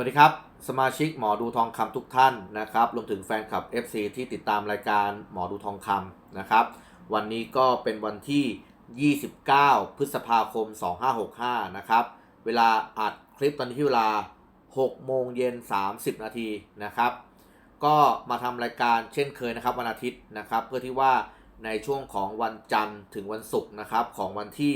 วัสดีครับ สมาชิกหมอดูทองคำทุกท่านนะครับรวมถึงแฟนคลับ FC ที่ติดตามรายการหมอดูทองคำนะครับ วันนี้ก็เป็นวันที่ 29 พฤษภาคม 2565 นะครับ เวลาอัดคลิปตอนที่เวลา 6 โมงเย็น 30 นาทีนะครับ ก็มาทำรายการเช่นเคยนะครับ วันอาทิตย์นะครับ เพื่อที่ว่าในช่วงของวันจันทร์ถึงวันศุกร์นะครับ ของวันที่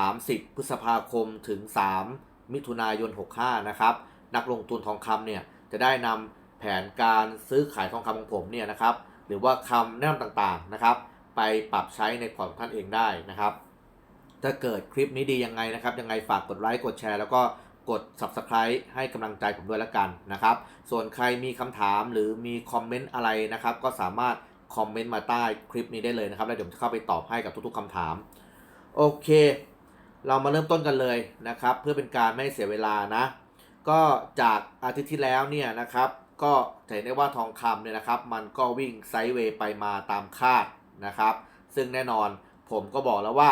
30 พฤษภาคมถึง 3 มิถุนายน 65 นะครับ นักลงทุนทองคำเนี่ยจะได้นำแผนการซื้อขายทองคำของผมเนี่ยนะครับ หรือว่าคำแนะนำต่างๆนะครับ ไปปรับใช้ในพอร์ตของท่านเองได้นะครับ ถ้าเกิดคลิปนี้ดียังไงนะครับ ยังไงฝากกดไลค์กดแชร์แล้วก็กด Subscribe ให้กำลังใจผมด้วยละกันนะครับ ส่วนใครมีคำถามหรือมีคอมเมนต์อะไรนะครับ ก็สามารถคอมเมนต์มาใต้คลิปนี้ได้เลยนะครับ แล้วเดี๋ยวผมจะเข้าไปตอบให้กับทุกๆคำถาม โอเค เรามาเริ่มต้นกันเลยนะครับ เพื่อเป็นการไม่เสียเวลานะ ก็จากอาทิตย์ที่แล้วเนี่ยนะครับ ก็เห็นได้ว่าทองคำเนี่ยนะครับ มันก็วิ่งไซด์เวย์ไปมาตามคาดนะครับ ซึ่งแน่นอนผมก็บอกแล้วว่า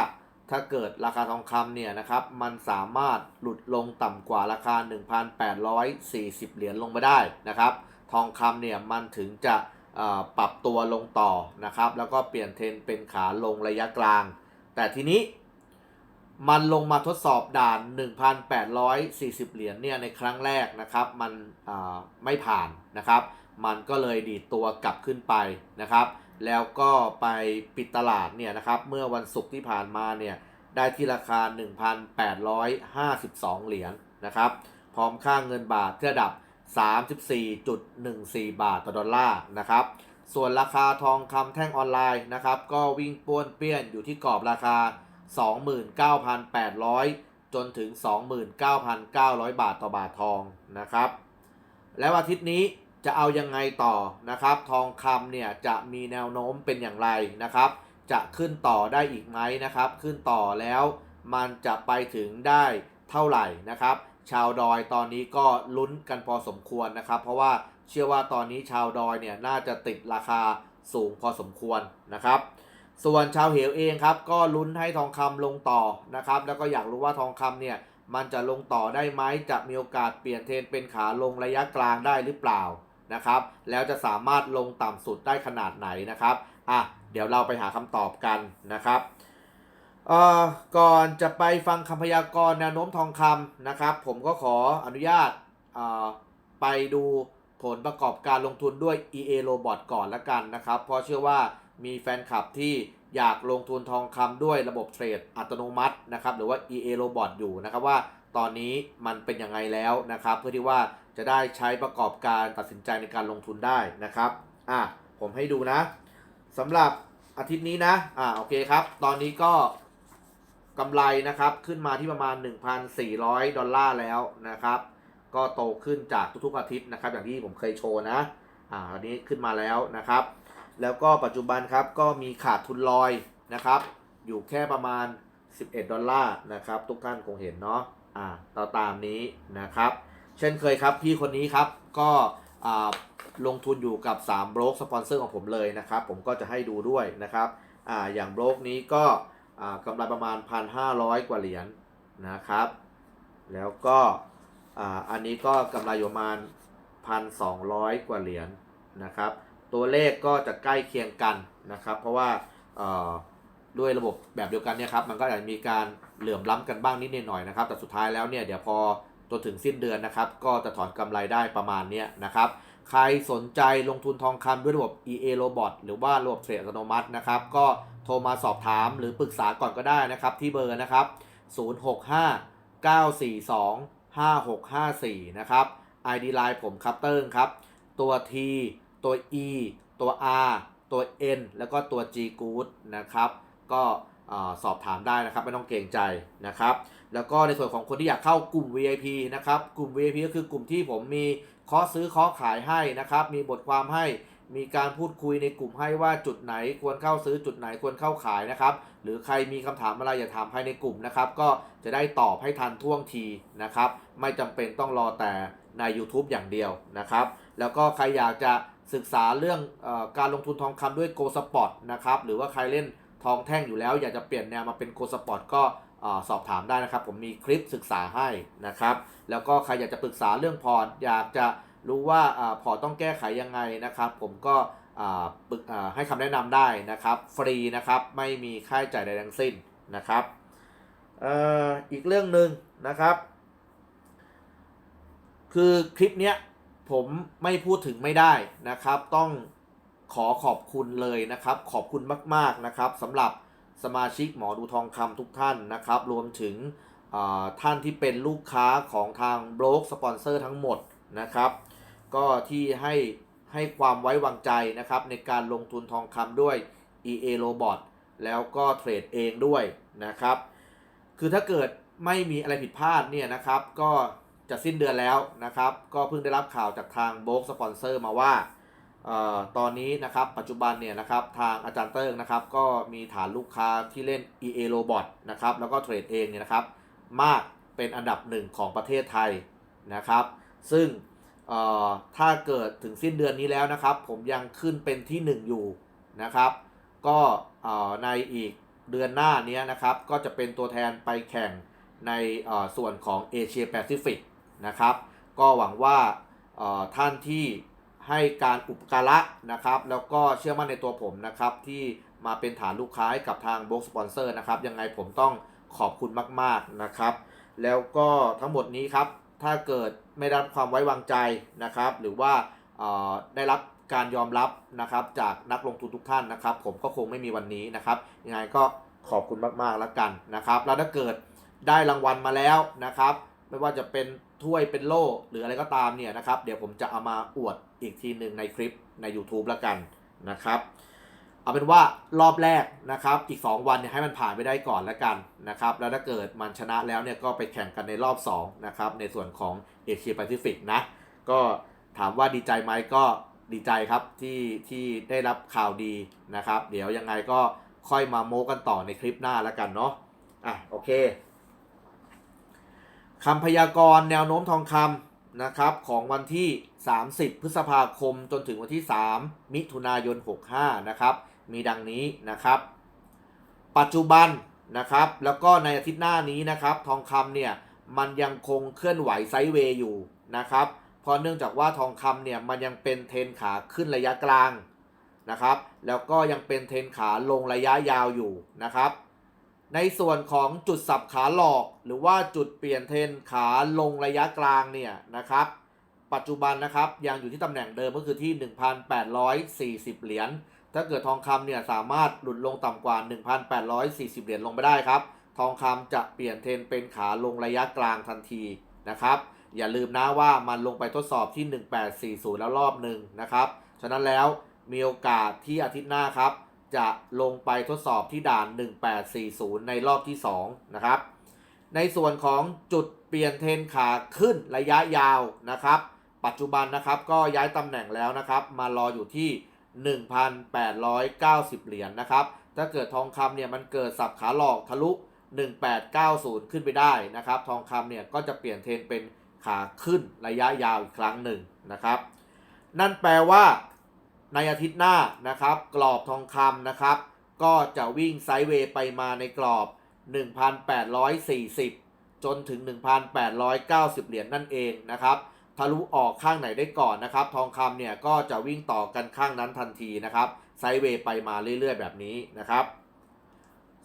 ถ้าเกิดราคาทองคำเนี่ยนะครับ มันสามารถหลุดลงต่ำกว่าราคา 1,840 เหรียญลงมาได้นะครับ ทองคำเนี่ยมันถึงจะปรับตัวลงต่อนะครับ แล้วก็เปลี่ยนเทรนเป็นขาลงระยะกลาง แต่ทีนี้ มันลงมาทดสอบด่าน 1,840 เหรียญเนี่ยในครั้งแรกนะครับ มันไม่ผ่านนะครับ มันก็เลยดีดตัวกลับขึ้นไปนะครับ แล้วก็ไปปิดตลาดเนี่ยนะครับ เมื่อวันศุกร์ที่ผ่านมาเนี่ยได้ที่ราคา 1,852 เหรียญนะครับ พร้อมค่าเงินบาทที่ระดับ 34.14 บาทต่อดอลลาร์นะครับ ส่วนราคาทองคำแท่งออนไลน์นะครับ ก็วิ่งป้วนเปี้ยนอยู่ที่กรอบราคา 29,800 จนถึง 29,900 บาทต่อบาททองนะครับ แล้วอาทิตย์นี้จะเอายังไงต่อนะครับ ทองคำเนี่ยจะมีแนวโน้มเป็นอย่างไรนะครับ จะขึ้นต่อได้อีกไหมนะครับ ขึ้นต่อแล้วมันจะไปถึงได้เท่าไหร่นะครับ ชาวดอยตอนนี้ก็ลุ้นกันพอสมควรนะครับ เพราะว่าเชื่อว่าตอนนี้ชาวดอยเนี่ยน่าจะติดราคาสูงพอสมควรนะครับ ส่วนชาวเหวเองครับก็ลุ้นให้ทองคำลงต่อนะครับ แล้วก็อยากรู้ว่าทองคำเนี่ยมันจะลงต่อได้ไหมจะมีโอกาสเปลี่ยนเทรนเป็นขาลงระยะกลางได้หรือเปล่านะครับ แล้วจะสามารถลงต่ำสุดได้ขนาดไหนนะครับอะเดี๋ยวเราไปหาคำตอบกันนะครับเอ่อก่อนจะไปฟังคำพยากรณ์แนวโน้มทองคำนะครับ ผมก็ขออนุญาตเอ่อไปดูผลประกอบการลงทุนด้วย EA Robot ก่อนละกันนะครับ เพราะเชื่อว่า มีแฟนคลับที่อยากลงทุนทองคำด้วยระบบเทรดอัตโนมัตินะครับหรือว่า EA Robot อยู่นะครับว่าตอนนี้มันเป็นยังไงแล้วนะครับ เพื่อที่ว่าจะได้ใช้ประกอบการตัดสินใจในการลงทุนได้นะครับอะผมให้ดูนะสำหรับอาทิตย์นี้นะอ่าโอเคครับ ตอนนี้ก็กำไรนะครับขึ้นมาที่ประมาณ 1,400 ดอลลาร์แล้วนะครับ ก็โตขึ้นจากทุกๆอาทิตย์นะครับ อย่างที่ผมเคยโชว์นะอ่าอันนี้ขึ้นมาแล้วนะครับ แล้วก็ปัจจุบันครับก็มีขาดทุนลอยนะครับ อยู่แค่ประมาณ 11 ดอลลาร์นะครับ ทุกท่านคงเห็นเนาะอ่าต่อตามนี้นะครับ เช่นเคยครับพี่คนนี้ครับก็อ่าลงทุนอยู่กับ3โบรกสปอนเซอร์ของผมเลยนะครับ ผมก็จะให้ดูด้วยนะครับอ่าอย่างโบรกนี้ก็อ่ากำไรประมาณ 1,500 กว่าเหรียญนะครับ แล้วก็อ่าอันนี้ก็กำไรอยู่ประมาณ 1,200 กว่าเหรียญนะครับ ตัวเลขก็จะใกล้เคียงกันนะครับ เพราะว่าด้วยระบบแบบเดียวกันเนี่ยครับมันก็อาจจะมีการเหลื่อมล้ำกันบ้างนิดหน่อยนะครับ แต่สุดท้ายแล้วเนี่ยเดี๋ยวพอจนถึงสิ้นเดือนนะครับ ก็จะถอนกำไรได้ประมาณนี้นะครับ ใครสนใจลงทุนทองคำด้วยระบบ EA Robot หรือว่าระบบเทรดอัตโนมัตินะครับ ก็โทรมาสอบถามหรือปรึกษาก่อนก็ได้นะครับ ที่เบอร์นะครับ 065 942 5654 นะครับ ID Line ผมครับเติ้งครับ ตัว T ตัว E ตัว R ตัว N แล้วก็ตัว G Good นะครับ ก็สอบถามได้นะครับ ไม่ต้องเกรงใจนะครับ แล้วก็ในส่วนของคนที่อยากเข้ากลุ่ม VIP นะครับ กลุ่ม VIP ก็คือกลุ่มที่ผมมีข้อซื้อข้อขายให้นะครับ มีบทความให้มีการพูดคุยในกลุ่มให้ว่าจุดไหนควรเข้าซื้อจุดไหนควรเข้าขายนะครับ หรือใครมีคำถามอะไรอย่าถามภายในกลุ่มนะครับ ก็จะได้ตอบให้ทันท่วงทีนะครับ ไม่จำเป็นต้องรอแต่ใน YouTube อย่างเดียวนะครับ แล้วก็ใครอยากจะ ศึกษาเรื่องอการลงทุนทองคำด้วย Go Spot นะครับ หรือว่าใครเล่นทองแท่งอยู่แล้วอยากจะเปลี่ยนแนวมาเป็น Go Spot ก็สอบถามได้นะครับ ผมมีคลิปศึกษาให้นะครับ แล้วก็ใครอยากจะปรึกษาเรื่องพอร์ตอยากจะรู้ว่าอพอร์ตต้องแก้ไขยังไงนะครับ ผมก็ปรึกให้คำแนะนำได้นะครับ ฟรีนะครับไม่มีค่าใช้จ่ายใดทั้งสิ้นนะครับอีกเรื่องหนึ่งนะครับ คือคลิปเนี้ย ผมไม่พูดถึงไม่ได้นะครับ ต้องขอขอบคุณเลยนะครับ ขอบคุณมาก ๆนะครับสำหรับสมาชิกหมอดูทองคำทุกท่านนะครับ รวมถึงท่านที่เป็นลูกค้าของทางโบรกสปอนเซอร์ทั้งหมดนะครับ ก็ที่ให้ให้ความไว้วางใจนะครับ ในการลงทุนทองคำด้วย EA Robot แล้วก็เทรดเองด้วยนะครับ คือถ้าเกิดไม่มีอะไรผิดพลาดเนี่ยนะครับ ก็ จะสิ้นเดือนแล้วนะครับ ก็เพิ่งได้รับข่าวจากทางโบกสปอนเซอร์มาว่าออตอนนี้นะครับปัจจุบันเนี่ยนะครับทางอาจารย์เติ้งนะครับ ก็มีฐานลูกค้าที่เล่น EA Robot นะครับแล้วก็เทรดเองเนี่ยนะครับมากเป็นอันดับหนึ่งของประเทศไทยนะครับ ซึ่งออถ้าเกิดถึงสิ้นเดือนนี้แล้วนะครับ ผมยังขึ้นเป็นที่ 1 อยู่นะครับ ก็ในอีกเดือนหน้านี้นะครับ ก็จะเป็นตัวแทนไปแข่งในส่วนของเอเชียแปซิฟิก นะครับ ก็หวังว่าท่านที่ให้การอุปการะนะครับ แล้วก็เชื่อมั่นในตัวผมนะครับที่มาเป็นฐานลูกค้าให้กับทางบ o กสปอนเซอร์นะครับ ยังไงผมต้องขอบคุณมาก ๆนะครับ แล้วก็ทั้งหมดนี้ครับ ถ้าเกิดไม่ได้รับความไว้วางใจนะครับ หรือว่าได้รับการยอมรับนะครับจากนักลงทุนทุกท่านนะครับ ผมก็คงไม่มีวันนี้นะครับยังไงก็ขอบคุณมากๆแล้วกันนะครับ แล้วถ้าเกิดได้รางวัลมาแล้วนะครับ ไม่ว่าจะเป็นถ้วยเป็นโล่หรืออะไรก็ตามเนี่ยนะครับ เดี๋ยวผมจะเอามาอวดอีกทีหนึ่งในคลิปใน YouTube ล้วกันนะครับ เอาเป็นว่ารอบแรกนะครับ อีก 2 วันเนี่ยให้มันผ่านไปได้ก่อนล้วกันนะครับ แล้วถ้าเกิดมันชนะแล้วเนี่ยก็ไปแข่งกันในรอบ2นะครับในส่วนของเอเชียแปซิฟิกนะ ก็ถามว่าดีใจไหมก็ดีใจครับที่ที่ได้รับข่าวดีนะครับ เดี๋ยวยังไงก็ค่อยมาโม้กันต่อในคลิปหน้าแล้วกันเนาะอะโอเค คำพยากรณ์แนวโน้มทองคำนะครับของวันที่ 30 พฤษภาคมจนถึงวันที่ 3 มิถุนายน 65 นะครับ มีดังนี้นะครับ ปัจจุบันนะครับ แล้วก็ในอาทิตย์หน้านี้นะครับ ทองคำเนี่ยมันยังคงเคลื่อนไหวไซด์เวย์อยู่นะครับ เพราะเนื่องจากว่าทองคำเนี่ยมันยังเป็นเทรนขาขึ้นระยะกลางนะครับ แล้วก็ยังเป็นเทรนขาลงระยะยาวอยู่นะครับ ในส่วนของจุดสับขาหลอกหรือว่าจุดเปลี่ยนเทรนขาลงระยะกลางเนี่ยนะครับ ปัจจุบันนะครับยังอยู่ที่ตำแหน่งเดิมก็คือที่ 1,840 เหรียญถ้าเกิดทองคำเนี่ยสามารถหลุดลงต่ำกว่า 1,840 เหรียญลงไปได้ครับ ทองคำจะเปลี่ยนเทรนเป็นขาลงระยะกลางทันทีนะครับ อย่าลืมนะว่ามันลงไปทดสอบที่ 1840 แล้วรอบหนึ่งนะครับ ฉะนั้นแล้วมีโอกาสที่อาทิตย์หน้าครับ จะลงไปทดสอบที่ด่าน 1840 ในรอบที่ 2 นะครับ ในส่วนของจุดเปลี่ยนเทนขาขึ้นระยะยาวนะครับ ปัจจุบันนะครับก็ย้ายตำแหน่งแล้วนะครับ มารออยู่ที่ 1,890 เหรียญนนะครับ ถ้าเกิดทองคำเนี่ยมันเกิดสับขาหลอกทะลุ 1890 ขึ้นไปได้นะครับ ทองคำเนี่ยก็จะเปลี่ยนเทนเป็นขาขึ้นระยะยาวอีกครั้งหนึ่งนะครับ นั่นแปลว่า ในอาทิตย์หน้านะครับ กรอบทองคำนะครับ ก็จะวิ่งไซด์เวย์ไปมาในกรอบ 1,840 จนถึง 1,890 เหรียญนั่นเองนะครับ ทะลุออกข้างไหนได้ก่อนนะครับ ทองคำเนี่ยก็จะวิ่งต่อกันข้างนั้นทันทีนะครับ ไซด์เวย์ไปมาเรื่อยๆ แบบนี้นะครับ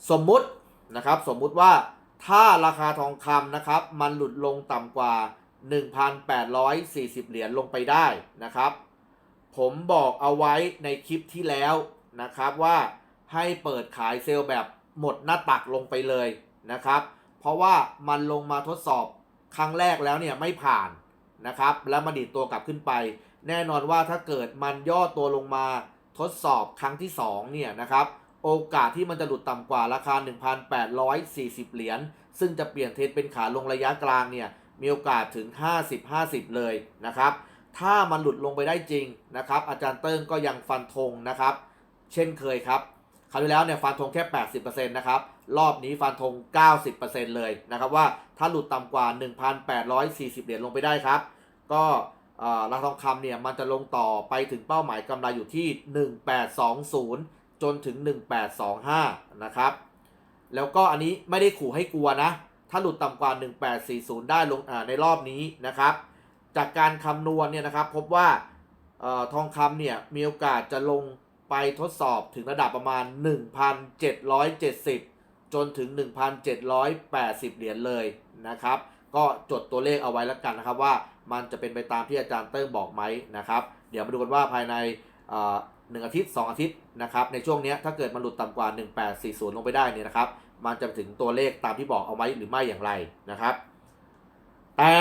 สมมุตินะครับสมมุติว่าถ้าราคาทองคำนะครับ มันหลุดลงต่ำกว่า 1,840 เหรียญลงไปได้นะครับ ผมบอกเอาไว้ในคลิปที่แล้วนะครับว่าให้เปิดขายเซลล์แบบหมดหน้าตักลงไปเลยนะครับ เพราะว่ามันลงมาทดสอบครั้งแรกแล้วเนี่ยไม่ผ่านนะครับ แล้วมันดีดตัวกลับขึ้นไป แน่นอนว่าถ้าเกิดมันย่อตัวลงมาทดสอบครั้งที่ 2 เนี่ยนะครับ โอกาสที่มันจะหลุดต่ำกว่าราคา 1,840 เหรียญซึ่งจะเปลี่ยนเทรนเป็นขาลงระยะกลางเนี่ยมีโอกาสถึง 50-50 เลยนะครับ ถ้ามันหลุดลงไปได้จริงนะครับ อาจารย์เติ้งก็ยังฟันธงนะครับ เช่นเคยครับคราวที่แล้วเนี่ยฟันธงแค่ 80%นะครับ รอบนี้ฟันธง 90%เลยนะครับว่าถ้าหลุดต่ำกว่า 1,840 เหรียญลงไปได้ครับ ก็อ่อราคาทองคำเนี่ยมันจะลงต่อไปถึงเป้าหมายกำไรอยู่ที่ 1820 จนถึง 1825 นะครับ แล้วก็อันนี้ไม่ได้ขู่ให้กลัวนะ ถ้าหลุดต่ำกว่า 1840 ได้ลงอ่าในรอบนี้นะครับ จากการคำนวณเนี่ยนะครับพบว่าออทองคำเนี่ยมีโอกาสจะลงไปทดสอบถึงระดับประมาณ 1,770 จนถึง 1,780 เหรียญเลยนะครับ ก็จดตัวเลขเอาไว้แล้วกันนะครับว่ามันจะเป็นไปตามที่อาจารย์เติ้งบอกไหมนะครับ เดี๋ยวมาดูกันว่าภายในหนึ่งอาทิตย์ 2 อาทิตย์นะครับในช่วงนี้ถ้าเกิดมันหลุดต่ำกว่า 1840 ลงไปได้เนี่ยนะครับ มันจะถึงตัวเลขตามที่บอกเอาไว้หรือไม่อย่างไรนะครับ แต่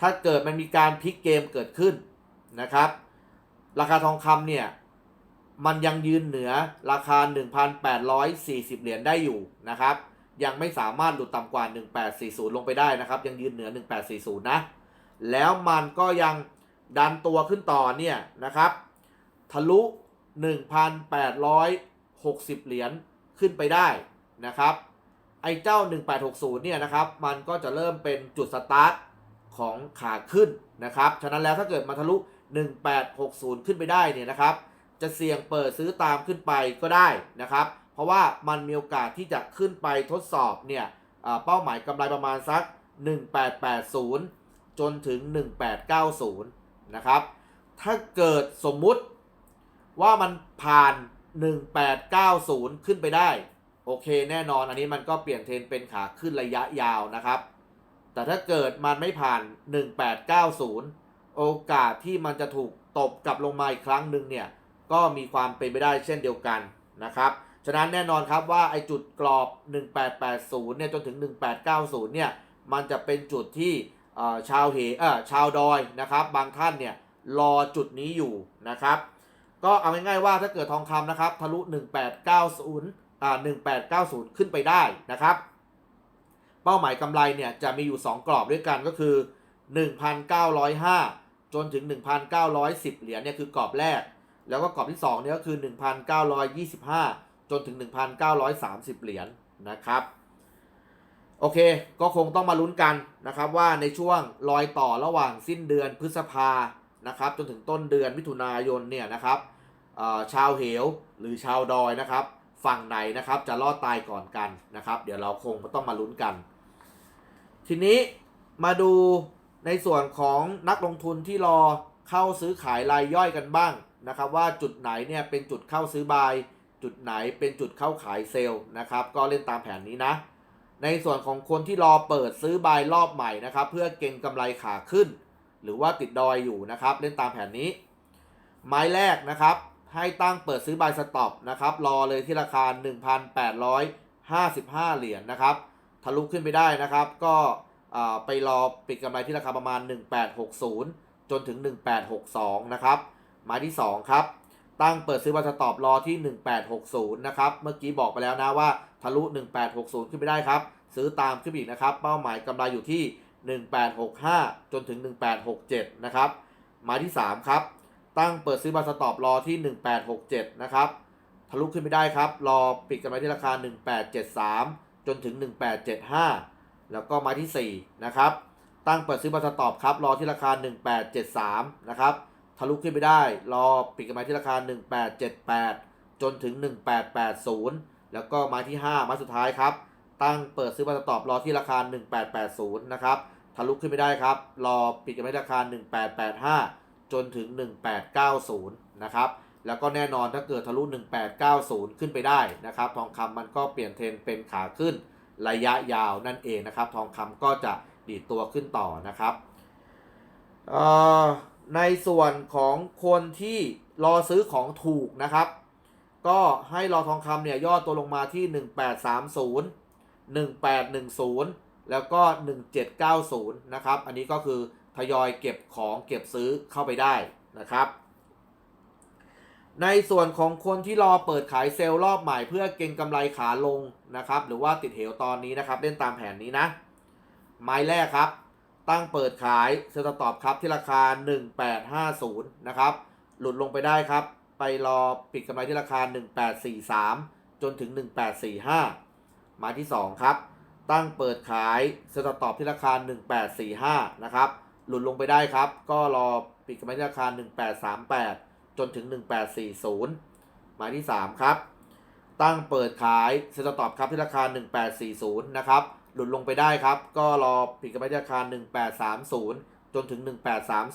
ถ้าเกิดมันมีการพลิกเกมเกิดขึ้นนะครับ ราคาทองคำเนี่ยมันยังยืนเหนือราคา 1,840 เหรียญได้อยู่นะครับ ยังไม่สามารถหลุดต่ำกว่า 1840 ลงไปได้นะครับ ยังยืนเหนือ 1840 นะ แล้วมันก็ยังดันตัวขึ้นต่อเนี่ยนะครับ ทะลุ 1,860 เหรียญขึ้นไปได้นะครับ ไอ้เจ้า 1860 เนี่ยนะครับ มันก็จะเริ่มเป็นจุดสตาร์ท ของขาขึ้นนะครับ ฉะนั้นแล้วถ้าเกิดมาทะลุ 1860 ขึ้นไปได้เนี่ยนะครับ จะเสี่ยงเปิดซื้อตามขึ้นไปก็ได้นะครับ เพราะว่ามันมีโอกาสที่จะขึ้นไปทดสอบเนี่ยเป้าหมายกำไรประมาณสัก 1880 จนถึง 1890 นะครับ ถ้าเกิดสมมุติว่ามันผ่าน 1890 ขึ้นไปได้ โอเคแน่นอนอันนี้มันก็เปลี่ยนเทรนเป็นขาขึ้นระยะยาวนะครับ แต่ถ้าเกิดมันไม่ผ่าน 1890 โอกาสที่มันจะถูกตบกลับลงมาอีกครั้งหนึ่งเนี่ยก็มีความเป็นไปได้เช่นเดียวกันนะครับ ฉะนั้นแน่นอนครับว่าไอจุดกรอบ 1880 เนี่ยจนถึง 1890 เนี่ยมันจะเป็นจุดที่ชาวเหเออชาวดอยนะครับ บางท่านเนี่ยรอจุดนี้อยู่นะครับ ก็เอาง่ายๆว่าถ้าเกิดทองคำนะครับทะลุ 1890 อ่า 1890 ขึ้นไปได้นะครับ เป้าหมายกำไรเนี่ยจะมีอยู่ 2 กรอบด้วยกันก็คือ 1,905 จนถึง 1,910 เหรียญเนี่ยคือกรอบแรก แล้วก็กรอบที่2เนี่ยก็คือ 1,925 จนถึง 1,930 เหรียญนะครับโอเค ก็คงต้องมาลุ้นกันนะครับว่าในช่วงรอยต่อระหว่างสิ้นเดือนพฤษภานะครับจนถึงต้นเดือนมิถุนายนเนี่ยนะครับชาวเหวหรือชาวดอยนะครับ ฝั่งไหนนะครับจะรอดตายก่อนกันนะครับ เดี๋ยวเราคงต้องมาลุ้นกัน ทีนี้มาดูในส่วนของนักลงทุนที่รอเข้าซื้อขายรายย่อยกันบ้างนะครับว่าจุดไหนเนี่ยเป็นจุดเข้าซื้อบาย จุดไหนเป็นจุดเข้าขายเซลล์นะครับ ก็เล่นตามแผนนี้นะ ในส่วนของคนที่รอเปิดซื้อบายรอบใหม่นะครับ เพื่อเก็งกำไรขาขึ้น หรือว่าติดดอยอยู่นะครับ เล่นตามแผนนี้ ไม้แรกนะครับ ให้ตั้งเปิดซื้อบายสต็อปนะครับ รอเลยที่ราคา 1,855 เหรียญนะครับ ทะลุขึ้นไปได้นะครับ ก็ไปรอปิดกำไรที่ราคาประมาณ 1860 จนถึง 1862 นะครับไม้ที่ 2 ครับ ตั้งเปิดซื้อบายสต็อปรอที่ 1860 นะครับ เมื่อกี้บอกไปแล้วนะว่าทะลุ 1860 ขึ้นไปได้ครับ ซื้อตามขึ้นอีกนะครับ เป้าหมายกำไรอยู่ที่ 1865 จนถึง 1867 นะครับไม้ที่ 3 ครับ ตั้งเปิดซื้อบายสต็อปรอที่ 1867 นะครับ ทะลุขึ้นไปได้ครับ รอปิดกำไรที่ราคา 1873 จนถึง 1875 แล้วก็ไม้ที่ 4 นะครับ ตั้งเปิดซื้อบายสต็อปครับ รอที่ราคา 1873 นะครับ ทะลุขึ้นไปได้ รอปิดกำไรที่ราคา 1878 จนถึง 1880 แล้วก็ไม้ที่ 5 ไม้สุดท้ายครับ ตั้งเปิดซื้อบายสต็อปรอที่ราคา 1880 นะครับ ทะลุขึ้นไปได้ครับ รอปิดกำไรที่ราคา 1885 จนถึง 1890 นะครับ แล้วก็แน่นอนถ้าเกิดทะลุ 1890 ขึ้นไปได้นะครับ ทองคำมันก็เปลี่ยนเทรนเป็นขาขึ้นระยะยาวนั่นเองนะครับ ทองคำก็จะดีดตัวขึ้นต่อนะครับในส่วนของคนที่รอซื้อของถูกนะครับ ก็ให้รอทองคำเนี่ยย่อตัวลงมาที่ 1830 1810 แล้วก็ 1790 นะครับ อันนี้ก็คือทยอยเก็บของเก็บซื้อเข้าไปได้นะครับ ในส่วนของคนที่รอเปิดขายเซลล์รอบใหม่เพื่อเก็งกำไรขาลงนะครับ หรือว่าติดเหวตอนนี้นะครับ เล่นตามแผนนี้นะ ไม้แรกครับ ตั้งเปิดขายเซลล์ตอบครับที่ราคา 1850 นะครับ หลุดลงไปได้ครับ ไปรอปิดกำไรที่ราคา 1843 จนถึง 1845 หมายที่ 2 ครับ ตั้งเปิดขายเซลล์ตอบที่ราคา 1845 นะครับ หลุดลงไปได้ครับ ก็รอปิดกำไรที่ราคา 1838 จนถึง 1840 หมายที่ 3 ครับ ตั้งเปิดขายเซ็นตอบครับที่ราคา 1840 นะครับ หลุดลงไปได้ครับ ก็รอปิดกันไปที่ราคา 1830 จนถึง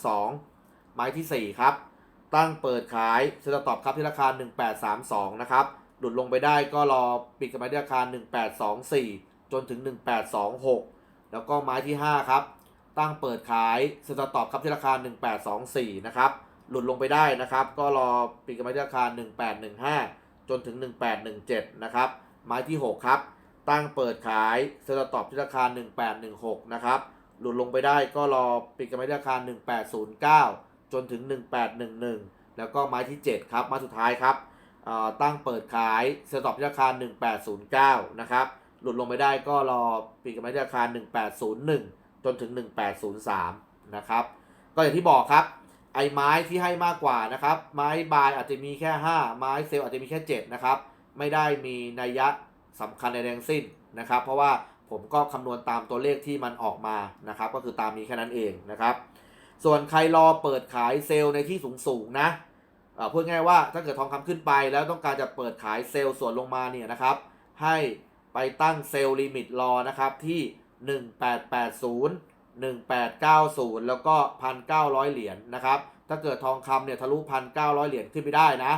1832ไม้ทีสี่ 4 ครับ ตั้งเปิดขายเซ็นตอบครับที่ราคา 1832 นะครับ หลุดลงไปได้ก็รอปิดกันไปที่ราคา 1824 จนถึง 1826 แล้วก็ไม้ที่ 5 ครับ ตั้งเปิดขายเซ็นตอบครับที่ราคา 1824 นะครับ หลุดลงไปได้นะครับ ก็รอปิดกันไปที่ราคา 1815 จนถึง 1817 นะครับ ไม้ที่ 6 ครับ ตั้งเปิดขายเซ็นตอบที่ราคา 1816 นะครับ หลุดลงไปได้ก็รอปิดกันไปที่ราคา 1809 จนถึง 1811 แล้วก็ไม้ที่ 7 ครับไม้สุดท้ายครับ ตั้งเปิดขายเซ็นตอบที่ราคา 1809 นะครับ หลุดลงไปได้ก็รอปิดกันไปที่ราคา 1801 จนถึง 1803 นะครับ ก็อย่างที่บอกครับ ไอ้ไม้ที่ให้มากกว่านะครับ ไม้บายอาจจะมีแค่ 5 ไม้เซลล์อาจจะมีแค่ 7 นะครับ ไม่ได้มีนัยยะสำคัญในแรงสิ้นนะครับ เพราะว่าผมก็คำนวณตามตัวเลขที่มันออกมานะครับ ก็คือตามนี้แค่นั้นเองนะครับ ส่วนใครรอเปิดขายเซลล์ในที่สูงๆนะเอ่อพูดง่ายว่าถ้าเกิดทองคำขึ้นไปแล้วต้องการจะเปิดขายเซลล์ส่วนลงมาเนี่ยนะครับ ให้ไปตั้งเซลล์ลิมิตรอนะครับที่ 1880 1890 แล้วก็ 1,900 เหรียญนะครับ ถ้าเกิดทองคำเนี่ยทะลุ 1,900 เหรียญขึ้นไปได้นะ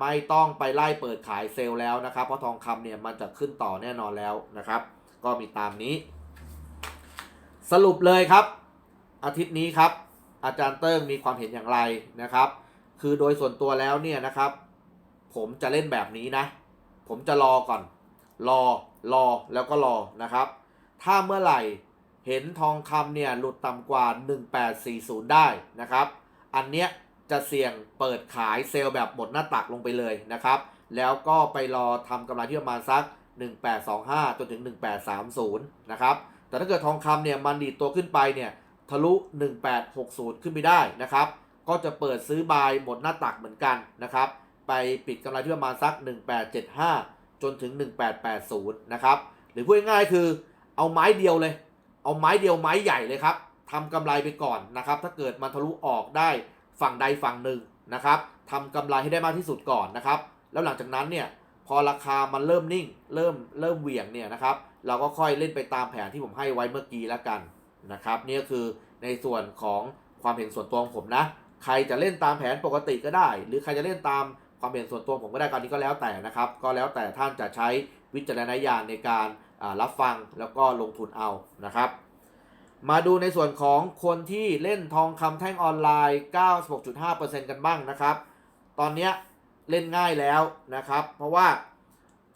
ไม่ต้องไปไล่เปิดขายเซลล์แล้วนะครับ เพราะทองคำเนี่ยมันจะขึ้นต่อแน่นอนแล้วนะครับ ก็มีตามนี้ สรุปเลยครับ อาทิตย์นี้ครับ อาจารย์เติ้งมีความเห็นอย่างไรนะครับ คือโดยส่วนตัวแล้วเนี่ยนะครับ ผมจะเล่นแบบนี้นะ ผมจะรอก่อน รอ รอแล้วก็รอนะครับ ถ้าเมื่อไหร่ เห็นทองคำเนี่ยหลุดต่ำกว่า 1840 ได้นะครับ อันเนี้ยจะเสี่ยงเปิดขายเซลล์แบบหมดหน้าตักลงไปเลยนะครับ แล้วก็ไปรอทำกำไรที่ประมาณสัก 1825 จนถึง 1830 นะครับ แต่ถ้าเกิดทองคำเนี่ยมันดีดตัวขึ้นไปเนี่ยทะลุ 1860 ขึ้นไปได้นะครับ ก็จะเปิดซื้อบายหมดหน้าตักเหมือนกันนะครับ ไปปิดกำไรที่ประมาณสัก 1875 จนถึง 1880 นะครับ หรือพูดง่ายๆคือเอาไม้เดียวเลย เอาไม้เดียวไม้ใหญ่เลยครับทำกำไรไปก่อนนะครับ ถ้าเกิดมันทะลุออกได้ฝั่งใดฝั่งหนึ่งนะครับทำกำไรให้ได้มากที่สุดก่อนนะครับ แล้วหลังจากนั้นเนี่ยพอราคามันเริ่มนิ่ง เริ่มเริ่มเหวี่ยงเนี่ยนะครับ เราก็ค่อยเล่นไปตามแผนที่ผมให้ไว้เมื่อกี้แล้วกันนะครับนี่ก็คือในส่วนของความเห็นส่วนตัวของผมนะ ใครจะเล่นตามแผนปกติก็ได้ หรือใครจะเล่นตามความเห็นส่วนตัวผมก็ได้การนี้ก็แล้วแต่นะครับ ก็แล้วแต่ท่านจะใช้ วิจารณญาณในการรับฟังแล้วก็ลงทุนเอานะครับ มาดูในส่วนของคนที่เล่นทองคำแท่งออนไลน์ 96.5%กันบ้างนะครับ ตอนนี้เล่นง่ายแล้วนะครับ เพราะว่า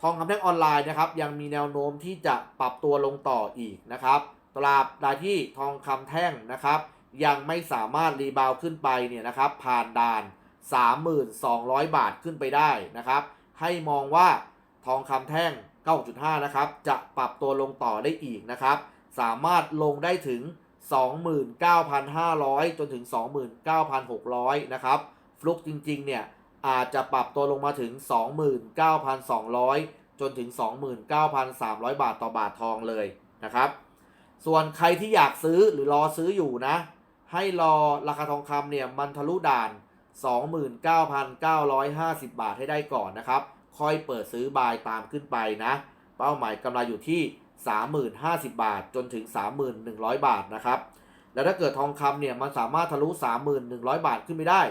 ทองคำแท่งออนไลน์นะครับ ยังมีแนวโน้มที่จะปรับตัวลงต่ออีกนะครับตราบใดที่ทองคำแท่งนะครับ ยังไม่สามารถรีบาวขึ้นไปเนี่ยนะครับ ผ่านด่าน 3,200บาทขึ้นไปได้นะครับ ให้มองว่า ทองคำแท่ง 9.5 นะครับ จะปรับตัวลงต่อได้อีกนะครับ สามารถลงได้ถึง 29,500 จนถึง 29,600 นะครับ ฟลุกจริง ๆ เนี่ย อาจจะปรับตัวลงมาถึง 29,200 จนถึง 29,300 บาทต่อบาททองเลยนะครับ ส่วนใครที่อยากซื้อหรือรอซื้ออยู่นะ ให้รอราคาทองคำเนี่ยมันทะลุด่าน 29,950 บาทให้ได้ก่อนนะครับ ค่อยเปิดซื้อบายตามขึ้นไปนะ เป้าหมายกำไรอยู่ที่ 30,050 บาทจนถึง 3,100 บาทนะครับ แล้วถ้าเกิดทองคำเนี่ยมันสามารถทะลุ 3,100 บาทขึ้นไปได้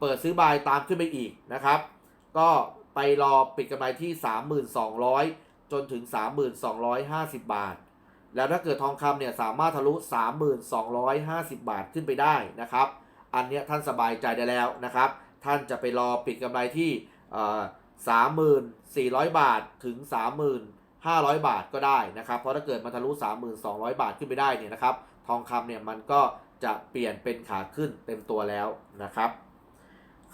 เปิดซื้อบายตามขึ้นไปอีกนะครับ ก็ไปรอปิดกำไรที่ 3,200จนถึง3,250 บาท แล้วถ้าเกิดทองคำเนี่ยสามารถทะลุ3,250 บาทขึ้นไปได้นะครับ อันเนี้ยท่านสบายใจได้แล้วนะครับ ท่านจะไปรอปิดกำไรที่ สามหมื่นสี่ร้อยบาทถึงสามหมื่นห้าร้อยบาทก็ได้นะครับ เพราะถ้าเกิดมันทะลุสามหมื่นสองร้อยบาทขึ้นไปได้เนี่ยนะครับ ทองคำเนี่ยมันก็จะเปลี่ยนเป็นขาขึ้นเต็มตัวแล้วนะครับ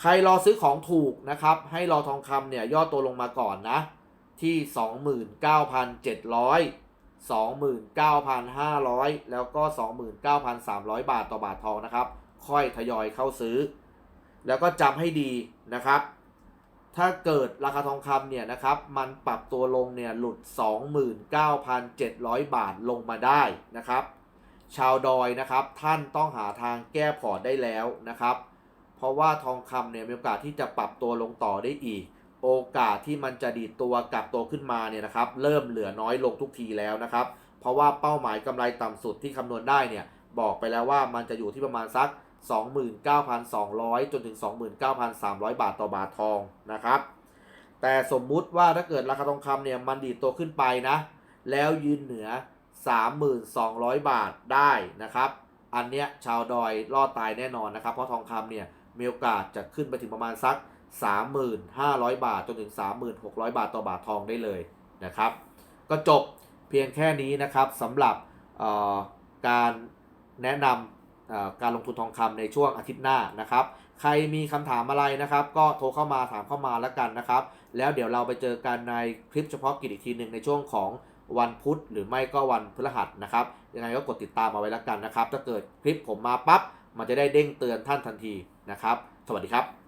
ใครรอซื้อของถูกนะครับ ให้รอทองคำเนี่ยย่อตัวลงมาก่อนนะ ที่ 29,700 29,500 แล้วก็ 29,300 บาทต่อบาททองนะครับ ค่อยทยอยเข้าซื้อ แล้วก็จำให้ดีนะครับ ถ้าเกิดราคาทองคำเนี่ยนะครับ มันปรับตัวลงเนี่ยหลุด 29,700 บาทลงมาได้นะครับ ชาวดอยนะครับท่านต้องหาทางแก้พอร์ตได้แล้วนะครับ เพราะว่าทองคำเนี่ยมีโอกาสที่จะปรับตัวลงต่อได้อีก โอกาสที่มันจะดีดตัวกลับตัวขึ้นมาเนี่ยนะครับ เริ่มเหลือน้อยลงทุกทีแล้วนะครับ เพราะว่าเป้าหมายกำไรต่ำสุดที่คำนวณได้เนี่ยบอกไปแล้วว่ามันจะอยู่ที่ประมาณสัก 29,200 จนถึง 29,300 บาทต่อบาททองนะครับ แต่สมมุติว่าถ้าเกิดราคาทองคำเนี่ยมันดีดตัวขึ้นไปนะ แล้วยืนเหนือ 3,200 บาทได้นะครับ อันเนี้ยชาวดอยรอดตายแน่นอนนะครับ เพราะทองคำเนี่ยมีโอกาสจะขึ้นไปถึงประมาณสัก 3,500 บาทจนถึง 3,600 บาทต่อบาททองได้เลยนะครับ ก็จบเพียงแค่นี้นะครับสำหรับเอ่อการแนะนำ การลงทุนทองคำในช่วงอาทิตย์หน้านะครับ ใครมีคำถามอะไรนะครับ ก็โทรเข้ามาถามเข้ามาแล้วกันนะครับ แล้วเดี๋ยวเราไปเจอกันในคลิปเฉพาะกิจอีกทีหนึ่งในช่วงของวันพุธหรือไม่ก็วันพฤหัสนะครับยังไงก็กดติดตามเอาไว้แล้วกันนะครับ ถ้าเกิดคลิปผมมาปั๊บมันจะได้เด้งเตือนท่านทันทีนะครับ สวัสดีครับ